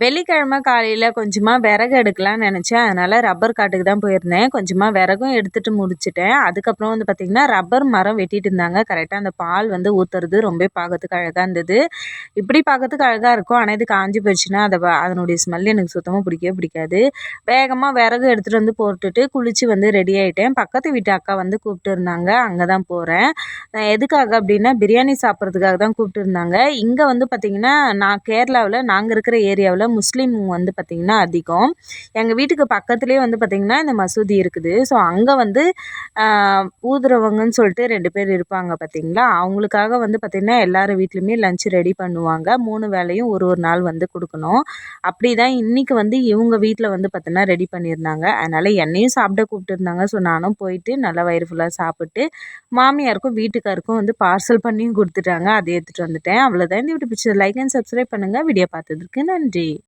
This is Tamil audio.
வெள்ளிக்கிழமை காலையில் கொஞ்சமாக விறகு எடுக்கலாம்னு நினச்சேன். அதனால் ரப்பர் காட்டுக்கு தான் போயிருந்தேன். கொஞ்சமாக விறகும் எடுத்துகிட்டு முடிச்சிட்டேன். அதுக்கப்புறம் வந்து பார்த்திங்கன்னா ரப்பர் மரம் வெட்டிட்டு இருந்தாங்க. கரெக்டாக அந்த பால் வந்து ஊற்றுறது ரொம்ப பார்க்கறதுக்கு அழகாக இருந்தது. இப்படி பார்க்கறதுக்கு அழகாக இருக்கும். ஆனால் இது காஞ்சி போயிடுச்சுன்னா அதை அதனுடைய ஸ்மெல் எனக்கு சுத்தமாக பிடிக்கவே பிடிக்காது. வேகமாக விறகு எடுத்துகிட்டு வந்து போட்டுட்டு குளித்து வந்து ரெடி ஆகிட்டேன் பக்கத்து வீட்டு அக்கா வந்து கூப்பிட்டு இருந்தாங்க. அங்கே தான் போகிறேன் எதுக்காக அப்படின்னா பிரியாணி சாப்பிட்றதுக்காக தான் கூப்பிட்டு இருந்தாங்க. இங்கே வந்து பார்த்திங்கன்னா நான் கேரளாவில் நாங்கள் இருக்கிற ஏரியாவில் முஸ்லீம் வந்து பார்த்திங்கன்னா அதிகம். எங்கள் வீட்டுக்கு பக்கத்துலேயே வந்து பார்த்திங்கன்னா இந்த மசூதி இருக்குது. ஸோ அங்கே வந்து ஊதுறவங்கன்னு சொல்லிட்டு ரெண்டு பேர் இருப்பாங்க பார்த்திங்களா அவங்களுக்காக வந்து பார்த்திங்கன்னா எல்லார் வீட்லேயுமே லஞ்ச் ரெடி பண்ணுவாங்க. மூணு வேலையும் ஒரு ஒரு நாள் வந்து கொடுக்கணும். அப்படி தான் இன்றைக்கி வந்து இவங்க வீட்டில் வந்து பார்த்திங்கன்னா ரெடி பண்ணியிருந்தாங்க. அதனால் என்னையும் சாப்பிட கூப்பிட்டுருந்தாங்க. ஸோ நானும் போயிட்டு நல்லா வயிறு ஃபுல்லாக சாப்பிட்டு மாமியாருக்கும் வீட்டுக்காருக்கும் வந்து பார்சல் பண்ணியும் கொடுத்துட்டாங்க. அதை எடுத்துகிட்டு வந்துட்டேன். அவ்வளோதான் இந்த வீட்டு பிடிச்சது லைக் அண்ட் சப்ஸ்கிரைப் பண்ணுங்கள் வீடியோ பார்த்ததுக்கு நன்றி.